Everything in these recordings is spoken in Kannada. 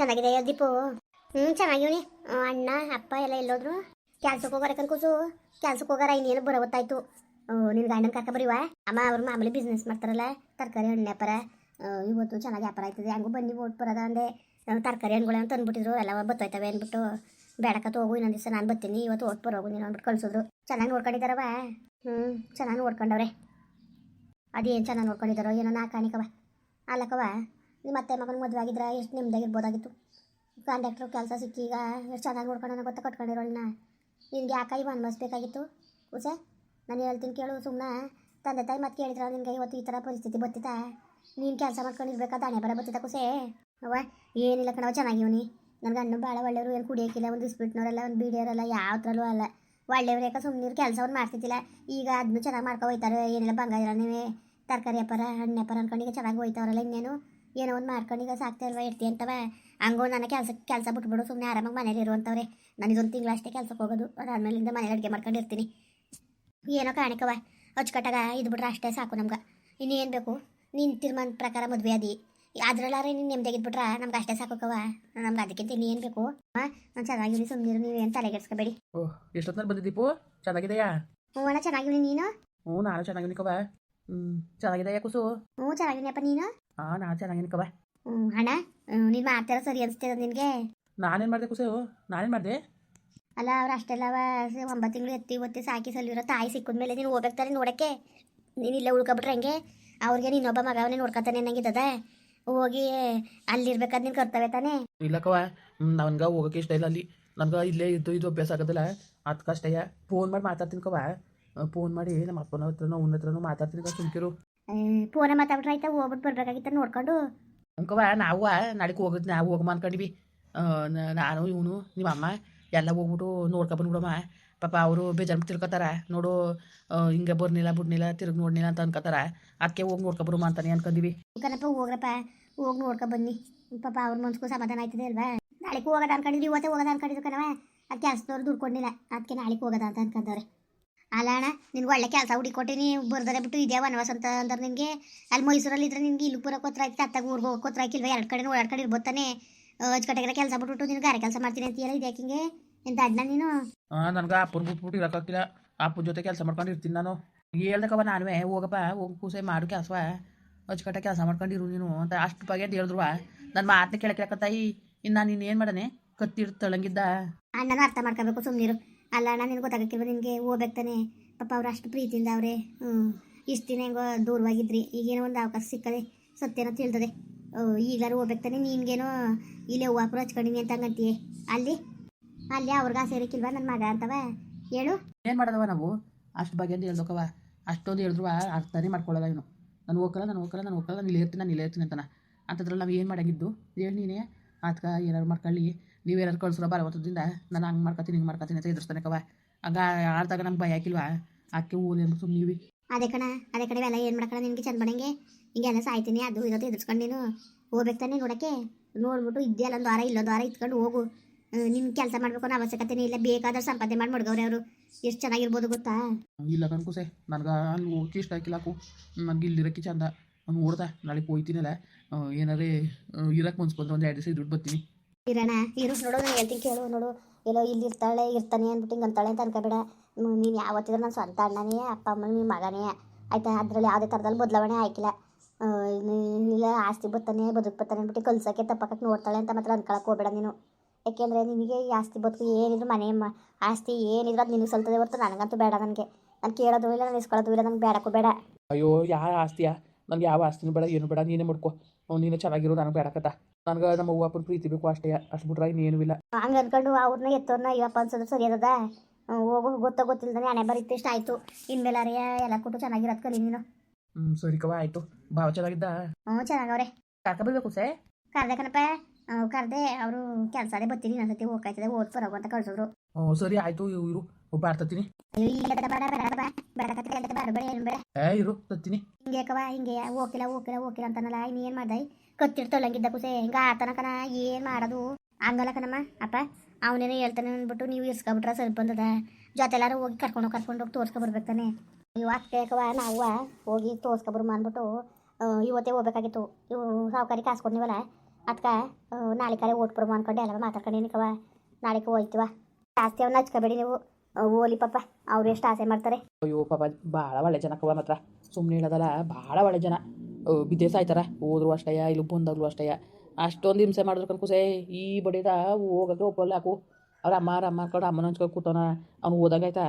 ಚೆನ್ನಾಗಿದೆ ದೀಪು. ಹ್ಞೂ ಚೆನ್ನಾಗಿವ್ನಿ ಅಣ್ಣ, ಅಪ್ಪ ಎಲ್ಲ ಎಲ್ಲೋದ್ರು. ಕೆಲ್ಸಕ್ಕೆ ಹೋಗಾರ ಕೂಸು. ಕೆಲ್ಸಕ್ಕೆ ಹೋಗಾರ ಇನ್ನೇನು ಬರೋ ಗೊತ್ತಾಯ್ತು ನಿನ್ನ ಗಂಡನ ಕಾಕ ಬರೀವ? ಅಮ್ಮ, ಅವ್ರು ಮಾಮೂಲಿ ಬಿಸ್ನೆಸ್ ಮಾಡ್ತಾರಲ್ಲ, ತರಕಾರಿ ಹಣ್ಣು ವ್ಯಾಪಾರ. ಇವತ್ತು ಚೆನ್ನಾಗಿ ವ್ಯಾಪಾರ ಆಯ್ತದೆ. ಹಂಗೂ ಬನ್ನಿ, ಓಟ್ ಬರೋದ ಅಂದೆ. ತರಕಾರಿ ಹಣ್ಣುಗಳನ್ನ ತಂದ್ಬಿಟ್ಟಿದ್ರು. ಎಲ್ಲ ಬತ್ತೋಯ್ತವೆ ಅಂದ್ಬಿಟ್ಟು. ಬೇಡಕತ್ತು ಹೋಗು ಇನ್ನೊಂದು ದಿವಸ ನಾನು ಬರ್ತೀನಿ ಇವತ್ತು ಓಟ್ ಬರೋಗು ನೀನು ಅಂದ್ಬಿಟ್ಟು ಕಳಿಸಿದ್ರು ಚೆನ್ನಾಗಿ ನೋಡ್ಕೊಂಡಿದ್ದಾರವ ಹ್ಞೂ ಚೆನ್ನಾಗಿ ನೋಡ್ಕೊಂಡವ್ರೆ. ಅದೇನು ಚೆನ್ನಾಗಿ ನೋಡ್ಕೊಂಡಿದ್ದಾರೋ, ಏನೋ ನಾ ಕಾಣಿಕವ ನಿಮ್ಮ ಅತ್ತೆ ಮಗನ ಮದುವೆ ಆಗಿದ್ರೆ ಎಷ್ಟು ನಿಮ್ದಾಗಿರ್ಬೋದಾಗಿತ್ತು ಕಾಂಟ್ರಾಕ್ಟ್ರು ಕೆಲಸ ಸಿಕ್ಕಿ ಈಗ ಎಷ್ಟು ಚೆನ್ನಾಗಿ ನೋಡ್ಕೊಂಡು ಗೊತ್ತಾ ಕಟ್ಕೊಂಡಿರೋಳನ್ನ ನಿನಗೆ ಯಾಕೆ ಇವ ಅನ್ಭವಿಸ್ಬೇಕಾಗಿತ್ತು ಹುಷೆ ನಾನು ಹೇಳ್ತೀನಿ ಕೇಳು ಸುಮ್ಮನೆ ತಂದೆ ತಾಯಿ ಮತ್ತೆ ಕೇಳಿದ್ರೆ ನಿನಗೆ ಇವತ್ತು ಈ ಥರ ಪರಿಸ್ಥಿತಿ ಬತ್ತಿತಾ ನೀನು ಕೆಲಸ ಮಾಡ್ಕೊಂಡಿರ್ಬೇಕಾದ ಹಣೆ ಬರ ಬರ್ತಿತ್ತ ಕುಸೆ? ಅವ ಏನಿಲ್ಲ ಕಣವ ಚೆನ್ನಾಗಿವ್ನಿ. ನನ್ನ ಗಂಡು ಭಾಳ ಒಳ್ಳೆಯವರು, ಏನು ಕುಡಿಯೋಕ್ಕಿಲ್ಲ ಒಂದು ಸ್ಪೀಟ್ನವರೆಲ್ಲ ಒಂದು ಬೀಡಿಯವರೆಲ್ಲ ಯಾವ ಥರಲ್ಲೂ ಅಲ್ಲ. ಒಳ್ಳೆಯವ್ರು ಯಾಕೆ ಸುಮ್ಮನೆ ಕೆಲಸವನ್ನು ಮಾಡ್ತಿದ್ದಿಲ್ಲ. ಈಗ ಅದನ್ನು ಚೆನ್ನಾಗಿ ಮಾಡ್ಕೊ ಹೋಯ್ತಾರೆ, ಏನಿಲ್ಲ ಬಂಗಾರ ನೀವೇ. ತರಕಾರಿ ವ್ಯಾಪಾರ ಹಣ್ಣು ಅನ್ಕೊಂಡು ಈಗ ಚೆನ್ನಾಗಿ ಹೋಯ್ತಾವ್ರಲ್ಲ ಇನ್ನೇನು. ಏನೋ ಒಂದು ಮಾಡ್ಕೊಂಡು ಈಗ ಸಾಕ್ತಾ ಇಲ್ವಾ ಇರ್ತಿ ಅಂತವ? ಹಂಗೋ ನನ್ನ ಕೆಲಸ ಕೆಲಸ ಬಿಟ್ಬಿಡು ಸುಮ್ಮನೆ ಆರಾಮಾಗಿ ಮನೇಲಿ ಇರುವಂಥವ್ರೆ ನನಗೊಂದು ತಿಂಗಳು ಅಷ್ಟೇ ಕೆಲಸಕ್ಕೆ ಹೋಗೋದು. ಅದಾದ್ಮೇಲಿಂದ ಮನೇಲಿ ಅಡುಗೆ ಮಾಡ್ಕೊಂಡಿರ್ತೀನಿ ಏನೋ ಕಾಣಿಕವ ಅಚ್ಚುಕಟ್ಟಾಗ ಇದು ಬಿಟ್ರೆ ಅಷ್ಟೇ ಸಾಕು ನಮ್ಗೆ. ಇನ್ನೇನು ಬೇಕು? ನಿನ್ನ ತೀರ್ಮಾನ ಪ್ರಕಾರ ಮದುವೆ ಅದಿ ಅದ್ರಲ್ಲಾರೆ ನೀನು ನೆಮ್ಮದಿಗಿದ್ಬಿಟ್ರೆ ನಮ್ಗೆ ಅಷ್ಟೇ ಸಾಕೋಕವ ನಮ್ಗೆ ಅದಕ್ಕಿಂತ ಇನ್ನೇನು ಬೇಕು? ನಾನು ಚೆನ್ನಾಗಿರಿ ಸುಮ್ಮನಿರು ಏನು ತಲೆಗೆಡ್ಸ್ಕೊಬೇಡಿ ಓಹ್ ಎಷ್ಟೊತ್ತಿನಲ್ಲಿ ಬಂದಿದ್ದೀಪು? ದೀಪು ಚೆನ್ನಾಗಿದೆಯಾ? ಹ್ಞೂ ಅಣ್ಣ ಚೆನ್ನಾಗಿದ್ದೀನಿ ನೀನು? ಹ್ಞೂ ನಾನು ಚೆನ್ನಾಗಿನಿ ಕವ ಹ್ಞೂ ಚೆನ್ನಾಗಿದೆಯಾ ಕುಸು? ಹ್ಞೂ ಚೆನ್ನಾಗಿದ್ದೀನಪ್ಪ ನೀನು? ಹಾಂ ನಾನು ಚೆನ್ನಾಗಿನ ಕವ ಹ್ಞೂ ಅಣ್ಣ ನೀನು ಮಾಡ್ತಾರೋ ಸರಿ ಅನಿಸ್ತದ ನಿನಗೆ? ನಾನೇನು ಮಾಡಿದೆ ಕುಸು? ನಾನೇನು ಮಾಡಿದೆ? ಅಲ್ಲ ಅವ್ರು ಅಷ್ಟೆಲ್ಲ ಒಂಬತ್ತು ತಿಂಗಳು ಎತ್ತಿ ಒತ್ತಿ ಸಾಕಿ ಸಲ್ಲಿರೋ ತಾಯಿ ಸಿಕ್ಕಿದ್ಮೇಲೆ ನೀನು ಹೋಗ್ಬೇಕಾರೆ ನೋಡಕ್ಕೆ? ನೀನು ಇಲ್ಲೇ ಉಳ್ಕೊಬಿಟ್ರೆ ಹೆಂಗೆ? ಅವ್ರಿಗೆ ನೀನೊಬ್ಬ ಮಗವನ್ನೇ ನೋಡ್ಕೊತಾನೆ ನಂಗಿದ್ದದ ಹೋಗಿ ಅಲ್ಲಿರ್ಬೇಕಾದ್ರೆ ನೀನು ಕರ್ತವೆ ತಾನೆ? ಇಲ್ಲಕವ ನನ್ಗೆ ಹೋಗೋಕೆ ಇಷ್ಟ ಇಲ್ಲ ಅಲ್ಲಿ. ನನ್ಗೆ ಇಲ್ಲೇ ಇದ್ದು ಇದು ಅಭ್ಯಾಸ ಆಗೋದಿಲ್ಲ. ಅದಕ್ಕೆ ಅಷ್ಟೇ ಫೋನ್ ಮಾಡಿ ಮಾತಾಡ್ತೀನಿ ಕವ. ಫೋನ್ ಮಾಡಿ ನಮ್ಮ ಅಪ್ಪನ ಹತ್ರನೋ ಅವನ ಹತ್ರನೋ ಮಾತಾಡ್ತೀನಿ ಸುಮ್ಕಿರು. ಫೋನೇ ಮಾತಾಡ್ರಿ ಆಯ್ತಾ ಹೋಗ್ಬಿಟ್ಟು ಬರ್ಬೇಕಾಗಿತ್ತ ನೋಡ್ಕೊಂಡು. ಅಂಕವ ನಾವು ನಾಳೆಗೆ ಹೋಗೋದು ನಾವು ಹೋಗಮ್ಮ ಅನ್ಕೊಂಡಿವಿ. ನಾನು ಇವನು ನಿಮ್ಮಮ್ಮ ಎಲ್ಲ ಹೋಗ್ಬಿಟ್ಟು ನೋಡ್ಕೊಬಂದ್ಬಿಡಮ್ಮ ಪಾಪ ಅವರು ಬೇಜಾರು ತಿಳ್ಕೊತಾರ. ನೋಡು ಹಿಂಗೆ ಬರ್ನಿಲ್ಲ ಬಿಡ್ನಿಲ್ಲ ತಿರುಗಿ ನೋಡ್ನಿಲ್ಲ ಅಂತ ಅನ್ಕೋತಾರ. ಅದಕ್ಕೆ ಹೋಗಿ ನೋಡ್ಕೊಬರುಮ ಅಂತಾನೆ ಅನ್ಕೊಂಡಿವಿ. ಕಣಪ್ಪ ಹೋಗ್ರಪ್ಪ ಹೋಗಿ ನೋಡ್ಕೊ ಬನ್ನಿ. ಪಾಪ ಅವ್ರ ಮನ್ಸ್ಗೂ ಸಮಾಧಾನ ಆಯ್ತದೆ ಅಲ್ವಾ? ನಾಳೆಗೆ ಹೋಗೋದ ಅನ್ಕೊಂಡಿದ್ವಿ ಇವತ್ತೇ ಹೋಗೋದ ಅನ್ಕೊಂಡಿದ್ರು ಕಣವ ಅದು ಕೆಲಸದವ್ರು ದುಡ್ಡು ಕೊಡ್ಲಿಲ್ಲ ಅದಕ್ಕೆ ನಾಳೆಗೆ ಹೋಗೋದ ಅಂತ ಅನ್ಕೊಂಡವ್ರೆ. ಅಲ್ಲ ಅಣ್ಣ ನಿನ್ಗೆ ಒಳ್ಳೆ ಕೆಲಸ ಹುಡುಕೊಟ್ಟಿನಿ ಬರ್ದರೆ ಬಿಟ್ಟು ಇದೇ ವನವಾಸ ಅಂತ ಅಂದ್ರೆ ನಿನಗೆ ಅಲ್ಲಿ ಮೈಸೂರಲ್ಲಿ ಇದ್ರೆ ನಿನ್ಗೆ ಇಲ್ಲಿ ಪೂರ ಕೊತ್ರ ಆಯ್ತು ಅತ್ತಾಗ ಊರಿಗೆ ಹೋಗೋ ಕೊತ್ರ ಆಯ್ಕಿಲ್ವ ಎರಡು ಕಡೆ ಓಡಾಡ್ಕೊಂಡು ಕಡೆ ಇರ್ಬೋತಾನೆ ಅಚ್ಚುಕಟ್ಟಾಗಿರೋ ಕೆಲಸ ಬಿಟ್ಬಿಟ್ಟು ನೀನು ಗಾರೆ ಕೆಲಸ ಮಾಡ್ತೀನಿ ಅಂತೀಯಲ್ಲ ಇದೆ ಯಾಕಿಂಗೆ ಎಂತ ಅಣ್ಣ ನೀನು? ನನಗೆ ಅಪ್ಪನ ಬಿಟ್ಬಿಟ್ಟು ಇರೋಕ್ಕಾಗಿಲ್ಲ ಅಪ್ಪನ ಜೊತೆ ಕೆಲಸ ಮಾಡ್ಕೊಂಡು ಇರ್ತೀನಿ ನಾನು. ಹೇಳ್ದಕ್ಕವ ನಾನುವೇ ಹೋಗಪ್ಪ ಹೋಗಿ ಕೂಸೆ ಮಾಡು ಕೆಲಸವ. ಅಚ್ಚುಕಟ್ಟ ಕೆಲಸ ಮಾಡ್ಕೊಂಡಿರು ನೀನು ಅಂತ ಅಷ್ಟು ಬಗೆ ಅಂತ ಹೇಳಿದ್ರು ನನ್ನ ಮಾತನ್ನ ಕೇಳಕ್ಕಾಕತ್ತಾಯಿ ಇನ್ನು ನಾನು ಇನ್ನೇನು ಮಾಡನೆ? ಕತ್ತಿರ್ತಳಂಗಿದ್ದ ಅಣ್ಣನ ಅರ್ಥ ಮಾಡ್ಕೋಬೇಕು ಸುಮ್ಮನಿರು ಅಲ್ಲ ಅಣ್ಣ ನಿನ್ಗೆ ಗೊತ್ತಾಗಕ್ಕಿಲ್ವ, ನಿನಗೆ ಹೋಗ್ಬೇಕು ತಾನೆ? ಪಾಪ ಅವ್ರು ಅಷ್ಟು ಪ್ರೀತಿಯಿಂದ ಅವರೇ ಹ್ಞೂ ಇಷ್ಟು ದಿನ ಹೆಂಗೋ ದೂರವಾಗಿದ್ರಿ, ಈಗೇನೋ ಒಂದು ಅವಕಾಶ ಸಿಕ್ಕದೆ ಸತ್ಯನೋ ಓ ಈಗಾರು ಹೋಗ್ಬೇಕು ತಾನೆ, ನಿನ್ಗೇನೋ ಇಲ್ಲೇ ಹೂವಾಪುರ ಹಚ್ಕೊಂಡಿನಿ ಅಂತ ಹಂಗಂತೀಯ. ಅಲ್ಲಿ ಅಲ್ಲಿ ಅವ್ರಿಗೆ ಆಸೆ ಇರಕ್ಕಿಲ್ವ ನನ್ನ ಮಗ ಅಂತವ? ಹೇಳು. ಏನು ಮಾಡೋದವ ನಾವು? ಅಷ್ಟು ಬಗ್ಗೆ ಅಂತ ಹೇಳ್ದಕ್ಕವ ಅಷ್ಟೊಂದು ಹೇಳಿದ್ರು ಅರ್ಥನೇ ಮಾಡ್ಕೊಳ್ಳಲ್ಲ ಇವನು. ನಾನು ಹೋಗಲ್ಲ ನಾನು ಹೋಗಲ್ಲ ನಾನು ಹೋಗಲ್ಲ ನಾನು ಇಲ್ಲಿ ಇರ್ತೀನಿ, ನಾನು ಇಲ್ಲೇ ಇರ್ತೀನಿ ಅಂತಾನ. ಅಂಥದ್ರಲ್ಲಿ ನಾವು ಏನು ಮಾಡಾಗಿದ್ದು? ಹೇಳಿ ನೀನೇ. ಅದಕ್ಕೆ ಏನಾದ್ರು ಮಾಡ್ಕೊಳ್ಳಿ. ನೀವೇನಾರು ಬಾರ ಬರವತ್ತದಿಂದ ನಾನು ಹಂಗೆ ಮಾಡ್ಕೊತೀನಿ ಹಿಂಗೆ ಮಾಡ್ಕೊತೀನಿ ಅಂತ ಎದುರಿಸ್ತಾನೆ ಕವ ಹಂಗ ಆಡ್ದಾಗ ನಮ್ಗೆ ಭಯ ಹಾಕಿಲ್ವಾ? ಆಕೆ ಊರಿ ಅಂದ್ರೆ ಸುಮ್ಮನೆ ಅದೇ ಕಣ ಅದೇ ಕಡೆ ಎಲ್ಲ ಏನು ಮಾಡ್ಕಣ ನಿನಗೆ ಚಂದ ಬಣಂಗೆ ಹಿಂಗೆಲ್ಲ ಸಾಯ್ತೀನಿ ಅದು ಇರೋದು ಎದುರ್ಸ್ಕೊಂಡು ನೀನು ಹೋಗ್ಬೇಕು ತಾನೆ ನೋಡೋಕ್ಕೆ? ನೋಡ್ಬಿಟ್ಟು ಇದ್ದೇ ಅಲ್ಲೊಂದು ವಾರ ಇಲ್ಲೊಂದು ವಾರ ಇತ್ಕೊಂಡು ಹೋಗು. ನಿನ್ನ ಕೆಲಸ ಮಾಡಬೇಕು ಅನ್ನೋ ಅವಶ್ಯಕತೆನೇ ಇಲ್ಲ ಬೇಕಾದ್ರೆ ಸಂಪಾದನೆ ಮಾಡಿ ಮಡ್ಗವ್ರೆ ಅವರು. ಎಷ್ಟು ಚೆನ್ನಾಗಿರ್ಬೋದು ಗೊತ್ತಾ? ಇಲ್ಲ ಕಣ್ಕುಸೆ ನನಗೆ ಅಲ್ಲಿ ಹೋಗಿ ಇಷ್ಟ ಹಾಕಿಲ್ಲಾಕು ನನಗೆ ಇಲ್ಲಿರೋಕ್ಕೆ ಚಂದ. ನೋಡ್ದೆ ನಾಳೆ ಹೋಯ್ತೀನಲ್ಲ ಏನಾರೇ ಇರಕ್ಕೆ ಮನ್ಸು ಬಂದ್ರೆ ಒಂದು ಎರಡು ದಿವಸ ದುಡ್ಡು ಬರ್ತೀನಿ. ಇರೋಣ ಇರು, ನೋಡು ನಾನು ಹೇಳ್ತೀನಿ ಕೇಳು, ನೋಡು. ಎಲ್ಲೋ ಇಲ್ಲಿ ಇರ್ತಾಳೆ, ಇರ್ತಾನೆ ಅಂದ್ಬಿಟ್ಟು ಹಿಂಗೆ ಅಂತಾಳೆ ಅಂತ ಅನ್ಕೋಬೇಡ. ನೀನು ಯಾವತ್ತಿದ್ರು ನನ್ನ ಸ್ವಂತ ಅಣ್ಣನೇ, ಅಪ್ಪ ಅಮ್ಮ ನಿಮ್ಮ ಮಗನೇ. ಆಯ್ತಾ? ಅದರಲ್ಲಿ ಯಾವುದೇ ಥರದಲ್ಲಿ ಬದಲಾವಣೆ ಆಯ್ಕಿಲ್ಲ ಇಲ್ಲ, ಆಸ್ತಿ ಬತ್ತಾನೆ, ಬದುಕು ಬತ್ತಾನೆ ಅಂದ್ಬಿಟ್ಟು ಕಲ್ಸಕ್ಕೆ ತಪ್ಪಕ್ಕೆ ನೋಡ್ತಾಳೆ ಅಂತ ಮಾತ್ರ ಅನ್ಕೊಳಕ್ಕೆ ಹೋಗ್ಬೇಡ ನೀನು. ಯಾಕೆಂದರೆ ನಿನಗೆ ಈ ಆಸ್ತಿ ಬದುಕು ಏನಿದ್ರು ಮನೆ ಆಸ್ತಿ ಏನಿದ್ರು ಅದು ನಿನಗೆ ಸಲ್ತದೆ ಹೊರತು ನನಗಂತೂ ಬೇಡ ನನಗೆ. ನಾನು ಕೇಳೋದು ಇಲ್ಲ, ನಾನು ಇಸ್ಕೊಳ್ಳೋದು ಇಲ್ಲ ನನಗೆ ಬೇಡಕ್ಕೂ ಬೇಡ. ಅಯ್ಯೋ, ಯಾವ ಆಸ್ತಿಯಾ? ನನಗೆ ಯಾವ ಆಸ್ತಿನೂ ಬೇಡ, ಏನು ಬೇಡ, ನೀನೇ ಮಾಡ್ಕೊ ನೀನೇ ಚೆನ್ನಾಗಿರೋ ನನಗೆ ಬೇಡಕತ್ತ ನನಗೆ ನಮ್ಮ ಅವ್ವ ಅಪ್ಪನ ಪ್ರೀತಿ ಬೇಕು ಅಷ್ಟೇ ಅಷ್ಟು ಬಿಟ್ರೆ ಇನ್ನೇನು ಇಲ್ಲ. ಹಂಗೆ ಅನ್ಕೊಂಡು ಅವ್ರನ್ನ ಎತ್ತೋರ್ನ ಅಯ್ಯಪ್ಪ ಅನ್ಸೋದು ಸರಿ ಅದ. ಹೋಗೋ ಗೊತ್ತ ಗೊತ್ತಿಲ್ದಾನೆ ಹಣೆ ಬರೀತು ಇಷ್ಟ ಆಯಿತು. ಇನ್ಮೇಲೆ ಎಲ್ಲ ಕೊಟ್ಟು ಚೆನ್ನಾಗಿರತ್ ಕಲಿ ನೀನು. ಹ್ಞೂ ಸರಿ ಕವ ಆಯಿತು. ಭಾವ ಚೆನ್ನಾಗಿದ್ದ? ಹ್ಞೂ ಚೆನ್ನಾಗವ್ರೆ ಕರ್ಕೊಬರ್ಬೇಕು ಸೇ ಕರ್ದೆ ಕಣಪ್ಪ. ಕರ್ದೆ ಅವರು ಕೆಲಸ ಅದೇ ಬರ್ತೀನಿ ಇನ್ನೊಂದ್ಸತಿ ಹೋಗ್ತದೆ ಓದ್ ಬರೋ ಅಂತ ಕಳ್ಸಿದ್ರು. ಹ್ಞೂ ಸರಿ ಆಯ್ತು ಇರು ಒಬ್ಬ ಏ ಇರು ತತ್ತೀನಿ. ಹಿಂಗೆ ಕವ ಹಿಂಗೆ ಹೋಗಿಲ್ಲ ಹೋಗಿಲ್ಲ ಹೋಗಿಲ್ಲ ಅಂತಾನಲ್ಲ ಇನ್ನು ಏನು ಮಾಡ್ದೆ? ಕತ್ತಿಡ್ತೊಳಂಗಿದ್ದ ಕುಸೆ ಹಿಂಗ ಆತನ ಕಣ ಏನು ಮಾಡೋದು? ಹಂಗಲ್ಲ ಕಣಮ್ಮ ಅಪ್ಪ ಅವನೇನೋ ಹೇಳ್ತಾನೆ ಅಂದ್ಬಿಟ್ಟು ನೀವು ಇರ್ಸ್ಕೊಬಿಟ್ರೆ ಸರಿ ಬಂದದ. ಜೊತೆಲಾರು ಹೋಗಿ ಕರ್ಕೊಂಡು ಕರ್ಕೊಂಡು ಹೋಗಿ ತೋರ್ಸ್ಕೊ ಬರ್ಬೇಕು ತಾನೆ. ಇವು ಅಕ್ಕವ ನಾವು ಹೋಗಿ ತೋರ್ಸ್ಕೊಬರ್ಮ ಅಂದ್ಬಿಟ್ಟು ಇವತ್ತೇ ಹೋಗ್ಬೇಕಾಗಿತ್ತು. ಇವು ಸಾವುಕಾರಿ ಕಾಸು ಕೊಡ್ನಿವಲ್ಲ ಅದಕ್ಕೆ ಓಟ್ ಬರ್ಬೋ ಅನ್ಕೊಂಡು ಎಲ್ಲ ಮಾತಾಡ್ಕೊಂಡಿನಿಕವ ನಾಳೆಗೆ ಹೋಯ್ತೀವ ಜಾಸ್ತಿ ಅವ್ನ ಹಚ್ಕೋಬೇಡಿ ನೀವು. ಓಲಿ ಪಾಪ, ಅವ್ರು ಎಷ್ಟು ಆಸೆ ಮಾಡ್ತಾರೆ. ಅಯ್ಯೋ, ಪಾಪ, ಭಾಳ ಒಳ್ಳೆ ಜನಕ್ಕವ ಕವ ಮಾತ್ರ. ಸುಮ್ಮನೆ ಹೇಳೋದಲ್ಲ, ಭಾಳ ಒಳ್ಳೆ ಜನ. ಬಿದ್ದೆ ಸಾಯ್ತಾರ. ಹೋದ್ರು ಅಷ್ಟಯ್ಯ ಇಲ್ಲಿ ಬಂದಾಗ್ಲೂ ಅಷ್ಟಯ್ಯ ಅಷ್ಟೊಂದು ಹಿಂಸೆ ಮಾಡಿದ್ರು ಕನ್ಕುಸೆ ಈ ಬಡಿದ ಹೋಗಕ್ಕೆ ಒಪ್ಪಲ್ಲ ಹಾಕು ಅವ್ರ ಅಮ್ಮ ಅಮ್ಮ ಕಡೆ ಅಮ್ಮನ ಹಂಚ್ಕೊಂಡು ಕೂತವನ. ಅವ್ನು ಹೋದಾಗಾಯ್ತಾ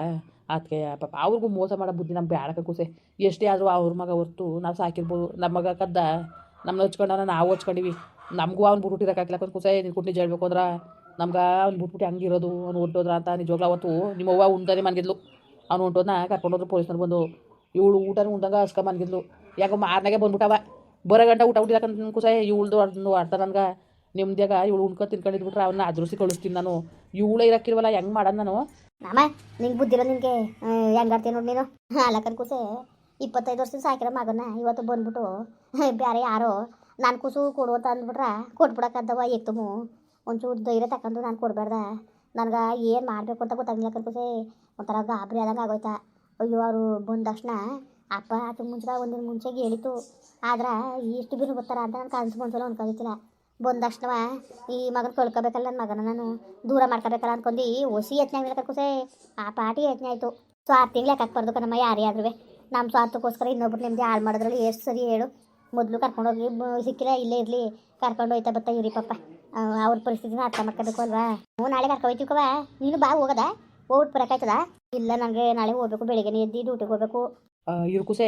ಅದಕ್ಕೆ ಪಾಪ, ಅವ್ರಿಗೂ ಮೋಸ ಮಾಡೋ ಬುದ್ಧಿ ನಮ್ಗೆ ಬೇಡ ಕನ್ಕುಸೆ ಎಷ್ಟೇ ಆದರೂ ಅವ್ರ ಮಗ ಹೊರ್ತು ನಾವು ಸಾಕಿರ್ಬೋದು. ನಮ್ಮ ಮಗ ಕದ್ದ ನಮ್ಮನ್ನ ಹಚ್ಕೊಂಡವನ ನಾವು ಹಚ್ಕೊಂಡಿವಿ. ನಮಗೂ ಅವ್ನು ಅಂತ ಕನ್ಕುಸೆ ನೀನು ಕುಟ್ಟಿ ಹೇಳ್ಬೇಕು ಅಂದ್ರೆ ನಮ್ಗೆ ಅವ್ನು ಬಿಟ್ಬಿಟ್ಟು ಹಂಗಿರೋದು ಅವ್ನು ಹೊಂಟೋದ್ರ ಅಂತ ನಿಜವಾಗ್ಲೂ ಅವತ್ತು ನಿಮ್ಮವ್ವ ಉಂಟಾನೆ ಮನ್ಗಿದ್ಲು. ಅವ್ನು ಹೊಂಟೋದ್ನ ಕರ್ಕೊಂಡೋದ್ರು ಪೊಲೀಸ್ನವ್ರು ಬಂದು. ಇವಳು ಊಟನ ಉಂಡಂಗ ಅಸ್ಕ ಮನ್ಗಿದ್ಲು. ಯಾಕೆ ಮಾರ್ನಾಗೆ ಬಂದ್ಬಿಟ್ಟವ ಬರೋ ಗಂಟೆ ಊಟ ಊಟಿಲ್ಲ ಕುಸೆ ಇವಳ್ದು ಅಡ್ದು ಆಡ್ತಾ ನನಗೆ. ನಿಮ್ದಾಗ ಇವಳು ಉಣ್ಕೊಂಡು ತಿನ್ಕೊಂಡಿದ್ಬಿಟ್ರೆ ಅವನ್ನ ಅದ್ರಸಿ ಕಳಿಸ್ತೀನಿ ನಾನು. ಇವಳೇ ಇರಕ್ಕಿಲ್ವಲ್ಲ, ಹೆಂಗೆ ಮಾಡೋದು ನಾನು? ಮಾಮ, ನಿಂಗೆ ಬುದ್ಧಿರೋ ನಿನಗೆ ಹೆಂಗಾಡ್ತೀನಿ ನೋಡಿ ನೀನು? ಅಲ್ಲಕ್ಕನ್ ಕುಸೆ ಇಪ್ಪತ್ತೈದು ವರ್ಷದ ಸಾಕಿರೋ ಮಗನ ಇವತ್ತು ಬಂದ್ಬಿಟ್ಟು ಬೇರೆ ಯಾರೋ ನಾನು ಕುಸು ಕೊಡು ಅಂತ ಅಂದ್ಬಿಟ್ರ ಕೊಟ್ಬಿಡಕ್ಕದ್ದವ ತುಮು. ಒಂಚೂರು ಧೈರ್ಯ ತಗೊಂಡು ನಾನು ಕೊಡಬಾರ್ದ ನನಗೆ ಏನು ಮಾಡಬೇಕು ಅಂತ ಗೊತ್ತಾಗಿಲ್ಲ ಕನ್ಕೂಸೆ ಒಂಥರ ಗಾಬರಿ ಆದಂಗೆ ಆಗೋಯ್ತಾ. ಅಯ್ಯೋ, ಅವರು ಬಂದ ತಕ್ಷಣ ಅಪ್ಪ ಅದಕ್ಕೆ ಮುಂಚೆ ಒಂದಿನ ಮುಂಚೆಗೆ ಹೇಳಿತು ಆದ್ರೆ ಇಷ್ಟು ಬಿರು ಬರ್ತಾರ ಅಂತ ನಾನು ಕನಸು ಬಂದ್ಸಲ ಅನ್ಕೊಂಡಿದ್ದಿಲ್ಲ. ಬಂದ ತಕ್ಷಣ ಈ ಮಗನ ಕಳ್ಕೊಬೇಕಲ್ಲ ನನ್ನ ಮಗನ ನಾನು. ದೂರ ಮಾಡ್ಕೋಬೇಕಲ್ಲ ಅನ್ಕೊಂಡು ಹೊಸಿ ಯತ್ನೆ ಆಗಿಲ್ಲ ಕರ್ಕೋಸೆ. ಆ ಪಾಟಿ ಯತ್ನೆ ಆಯಿತು. ಸ್ವಾರ್ಥಿಂಗ್ಲೆ ಯಾಕೆ ಹಾಕ್ಬಾರ್ದು ಕಣಮ್ಮ ಯಾರೇ ಆದ್ರೂ ನಮ್ಮ ಸ್ವಾರ್ಥಕ್ಕೋಸ್ಕರ ಇನ್ನೊಬ್ರು ನಿಮ್ಮದೇ ಹಾಳು ಮಾಡೋದ್ರಲ್ಲಿ ಎಷ್ಟು ಸರಿ ಹೇಳು. ಮೊದಲು ಕರ್ಕೊಂಡು ಹೋಗಿ ಸಿಕ್ಕಿಲ್ಲ ಇಲ್ಲೇ ಇರಲಿ ಕರ್ಕೊಂಡು ಹೋಯ್ತಾ ಬತ್ತಾ ಇವ್ರಿ ಪಪ್ಪ ಅವ್ರ ಪರಿಸ್ಥಿತಿನ ಅರ್ಥ ಮಾಡ್ಕೋಬೇಕು ಅಲ್ವಾ? ಹ್ಞೂ ನಾಳೆ ಕರ್ಕೊಯ್ತೀವಕವ ನೀನು ಬಾ ಹೋಗದ? ಹೋಗ್ಬಿಟ್ಟು ಬರೋಕ್ಕಾಯ್ತದ? ಇಲ್ಲ ನನಗೆ ನಾಳೆ ಹೋಗ್ಬೇಕು ಬೆಳಿಗ್ಗೆ ಎದ್ದು ಡ್ಯೂಟಿಗೆ ಹೋಗ್ಬೇಕು. ಇವ್ರ ಕುಸೆ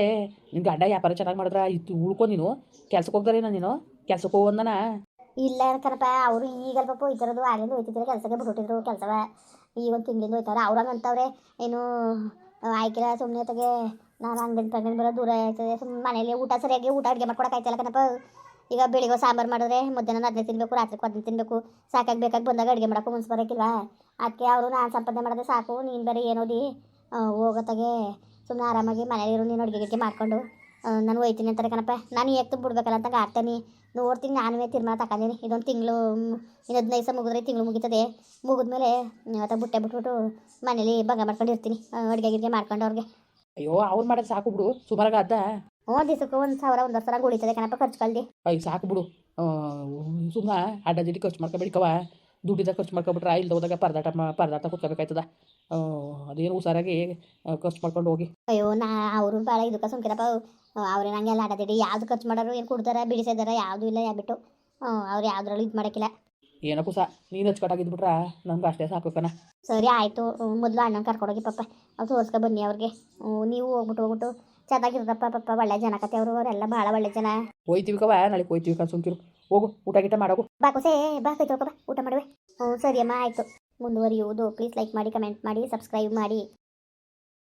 ನಿನ್ನ ಗಡ್ಡ ವ್ಯಾಪಾರ ಚೆನ್ನಾಗಿ ಮಾಡಿದ್ರ ಇತ್ತು ಉಳ್ಕೊ ನೀನು. ಕೆಲ್ಸಕ್ಕೆ ಹೋಗ್ದಾರೇನ ನೀನು? ಕೆಲ್ಸಕ್ಕೆ ಹೋಗೋದನ ಇಲ್ಲ ಕಣಪ್ಪ ಅವರು ಈಗ ಪಾಪ ಹೋಯ್ತಿರೋದು ಆಗ್ಲಿಂದ ಹೋಯ್ತಿದ್ರು ಕೆಲಸಕ್ಕೆ ಬಿಟ್ಟಿದ್ರು ಕೆಲಸವ. ಈಗ ಒಂದು ತಿಂಗಳಿಂದ ಹೋಯ್ತಾರ ಅವ್ರಂಗೆ ಅಂತವ್ರೆ ಏನು ಆಯ್ಕೆ ಸುಮ್ಮನೆ ತಗೆ ನಾನು ಅಂಗಡಿ ತಗೊಂಡು ಬರೋ ದೂರ ಆಯ್ತದೆ ಮನೇಲಿ ಊಟ ಸರಿಯಾಗಿ ಊಟ ಅಡುಗೆ ಮಾಡ್ಕೊಡೋಕ್ಕಾಯ್ತಲ್ಲ ಕಣಪ್ಪ. ಈಗ ಬೆಳಿಗ್ಗೆ ಸಾಂಬಾರು ಮಾಡಿದ್ರೆ ಮಧ್ಯಾಹ್ನ ಅದನ್ನೇ ತಿನ್ನಬೇಕು ರಾತ್ರಿ ಅದನ್ನ ತಿನ್ನಬೇಕು ಸಾಕಾಗಿ ಬೇಕಾಗಿ ಬಂದಾಗ ಅಡುಗೆ ಮಾಡೋಕ್ಕೂ ಮುನ್ಸ್ ಬರೋಕ್ಕಿಲ್ವಾ ಅದಕ್ಕೆ ಅವರು ನಾನು ಸಂಪಾದನೆ ಮಾಡಿದ್ರೆ ಸಾಕು, ನೀನು ಬೇರೆ ಏನೋದಿ ಹೋಗೋತ್ತಾಗೆ. ಸುಮ್ಮನೆ ಆರಾಮಾಗಿ ಮನೇಲಿ ಇರು, ನೀನು ಅಡುಗೆ ಗಿಡ್ಗೆ ಮಾಡ್ಕೊಂಡು. ನಾನು ಹೋಯ್ತೀನಿ ಅಂತಾರೆ ಕಣಪ್ಪ. ನಾನು ಎತ್ತು ಬಿಡ್ಬೇಕಲ್ಲ ಅಂತ ಆಡ್ತೀನಿ ನೋಡ್ತೀನಿ ನಾನುವೇ ತೀರ್ಮಾನ ತಗೊಂಡಿನಿ ಇದೊಂದು ತಿಂಗಳು ಇನ್ನು ಹದಿನೈದು ದಿವಸ ಮುಗಿದ್ರೆ ತಿಂಗಳು ಮುಗಿತದೆ. ಮುಗಿದ್ಮೇಲೆ ಇವತ್ತು ಬುಟ್ಟೆ ಬಿಟ್ಬಿಟ್ಟು ಮನೇಲಿ ಭಂಗ ಮಾಡ್ಕೊಂಡಿರ್ತೀನಿ. ಅಡುಗೆ ಗಿಡ್ಗೆ ಮಾಡ್ಕೊಂಡು ಅವ್ರಿಗೆ. ಅಯ್ಯೋ ಅವ್ರು ಮಾಡೋದು ಸಾಕು ಬಿಡು ಸುಮಾರಾಗ ಅದ ಹ್ಞೂ ದಿವಸಕ್ಕೆ ಒಂದು ಸಾವಿರ ಒಂದು ಸಾವಿರ ಉಳಿತದೆ ಕಣಪ್ಪ ಖರ್ಚು ಕಲ್ದಿ ಅಯ್ಯ ಸಾಕು ಬಿಡು. ಸುಮ್ಮ ಅಡ್ಡ ದಿಡಿ ಖರ್ಚು ಮಾಡ್ಕೊಬೇಡಿಕವ ದುಡ್ಡಿದ ಖರ್ಚು ಮಾಡ್ಕೊಬಿಟ್ರೆ ಇಲ್ಲಿ ಹೋದಾಗ ಪರದಾಟ ಪರದಾಟ ಕೂತ್ಕೋಬೇಕಾಯ್ತದ. ಅದೇನು ಹುಷಾರಾಗಿ ಖರ್ಚು ಮಾಡ್ಕೊಂಡು ಹೋಗಿ. ಅಯ್ಯೋ ನಾ ಅವರು ಭಾಳ ಇದಕ್ಕೆ ಸುಮ್ಕಿರಪ್ಪ ಅವ್ರೆ ನಂಗೆಲ್ಲ ಅಡ್ಡದಿಡಿ ಯಾವ್ದು ಖರ್ಚು ಮಾಡೋರು ಏನು ಕೊಡ್ತಾರ ಬಿಡಿಸಿದಾರ ಯಾವುದು ಇಲ್ಲ ಯಾಬಿಟ್ಟು. ಅವ್ರು ಯಾವ್ದ್ರಲ್ಲೂ ಇದು ಮಾಡೋಕ್ಕಿಲ್ಲ. ಏನೋ ಸಹ ನೀನು ಹಚ್ಕಟ್ಟಾಗಿದ್ಬಿಟ್ರೆ ನಮ್ಗೆ ಅಷ್ಟೇ ಸಾಕು ಕಣ. ಸರಿ ಆಯ್ತು ಮೊದಲು ಅಣ್ಣನ ಕರ್ಕೊಂಡೋಗಿ ಪಪ್ಪ ಅವ್ರು ತೋರ್ಸ್ಕೊ ಬನ್ನಿ ಅವ್ರಿಗೆ. ನೀವು ಹೋಗ್ಬಿಟ್ಟು ಹೋಗ್ಬಿಟ್ಟು ಚೆನ್ನಾಗಿರ್ತಪ್ಪ ಪಪ್ಪ ಒಳ್ಳೆ ಜನ ಕತೆ ಅವರು ಅವರೆಲ್ಲ ಭಾಳ ಒಳ್ಳೆ ಜನ. ಹೋಯ್ತೀವಿ ಕವ ನಾಳೆ ಹೋಯ್ತೀವಿ ಕಣ್ ಸುಮ್ಕಿರು. ಹೋಗು ಊಟ ಗೀಟ ಮಾಡೋಗು. ಬಾಕು ಸೇ ಬಾ ಕೈ ಬಾ ಊಟ ಮಾಡುವೆ. ಹ್ಞೂ ಸರಿ ಅಮ್ಮ ಆಯಿತು. ಮುಂದುವರಿಯುವುದು ಪ್ಲೀಸ್ ಲೈಕ್ ಮಾಡಿ ಕಮೆಂಟ್ ಮಾಡಿ ಸಬ್ಸ್ಕ್ರೈಬ್ ಮಾಡಿ.